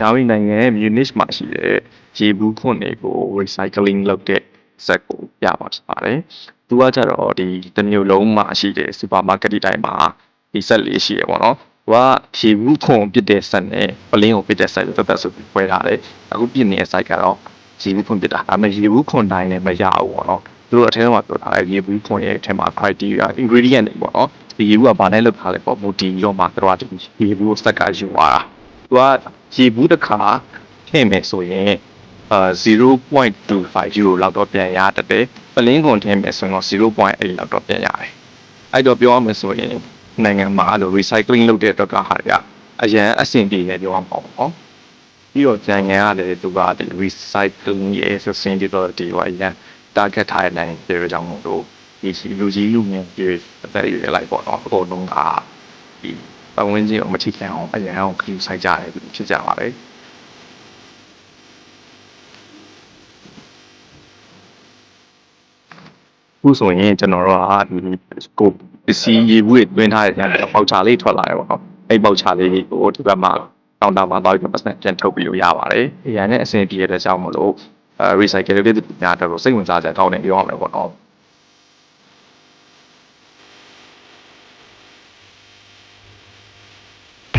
။နောက်ပြီးနိုင်ငံရဲ့ Munich မှာရှိတဲ့ရေဘူးခွန်တွေကို recycling လုပ်တဲ့စက်ကိုပြပါဖြစ်ပါတယ်။သူကကြတော့ဒီတစ်မျိုးလုံးမှာရှိတဲ့ supermarket တွေတိုင်းမှာဒီစက်လေးရှိရပေါ့နော်။သူကရေဘူးခွန်ပစ်တဲ့စက်နဲ့ပလင်းကိုပစ်တဲ့စက်သက်သက်ဆိုပြီးပွဲထားတယ်။အခုပစ်နေတဲ့ site ကတော့ရေဘူးခွန်ပစ်တာ။ဒါပေမဲ့ရေဘူးခွန်တိုင်းလည်းမရဘူးပေါ့နော်။သူတို့အထက်မှာပြောထားတယ်ရေဘူးခွန်ရဲ့အထက်မှာ criteria ingredient တွေပေါ့နော်။ဒီရေဘူးကဘာနဲ့လုပ်ထားလဲပေါ့မူတည်ပြီးတော့မှသူတို့ကဒီရေဘူးကိုစက်ကယူသွားတာ။ သူကရေဘူးတစ်ခါထည့်မယ်ဆိုရင်အာ0.25 euro လောက်တော့ပြန်ရတတ်တယ်ပလင်းကွန်ထည့်မယ်ဆိုရင်တော့0.8လောက်တော့ပြန်ရတယ်အဲ့တော့ပြောရမယ်ဆိုရင်နိုင်ငံမှာအဲ့လို recycling လုပ်တဲ့အတွက်ကဟာတွေကအရန်အဆင်ပြေတယ်ပြောရမှာပေါ့နော်ပြီးတော့ကြံငယ်ရတယ်သူကဒီ recycling ရဲ့ sustainability ကိုအရန် target ထားတဲ့နိုင်ငံတွေကြောင့်မို့လို့ဒီလူကြီးလူငယ်တွေအသက်အရွယ်လိုက်ပေါ့နော်အကုန်လုံးကဒီ ပတ်ဝန်းကျင်ကိုမထိခိုက်အောင်အရင်အောင်ခရီးဆိုင်ကြတယ်ဖြစ်ကြပါလေခုဆိုရင်ကျွန်တော်တို့ကဒီကိုပစ္စည်းရေဘူးတွေတွင်းထားတဲ့ညပေါက်ချလေးထွက်လာတယ်ပေါ့နော်အဲ့ပေါက်ချလေးကိုဒီဘက်မှာကောင်တာမှာတော့ဒီပတ်စံပြန်ထုတ်ပြီးလို့ရပါတယ်။အရင်နဲ့အဆင်ပြေတဲ့ကြောင့်မလို့အဲ recycle တွေများတော့စိတ်ဝင်စားကြကောင်းတယ်ပြောရမှာပေါ့နော်။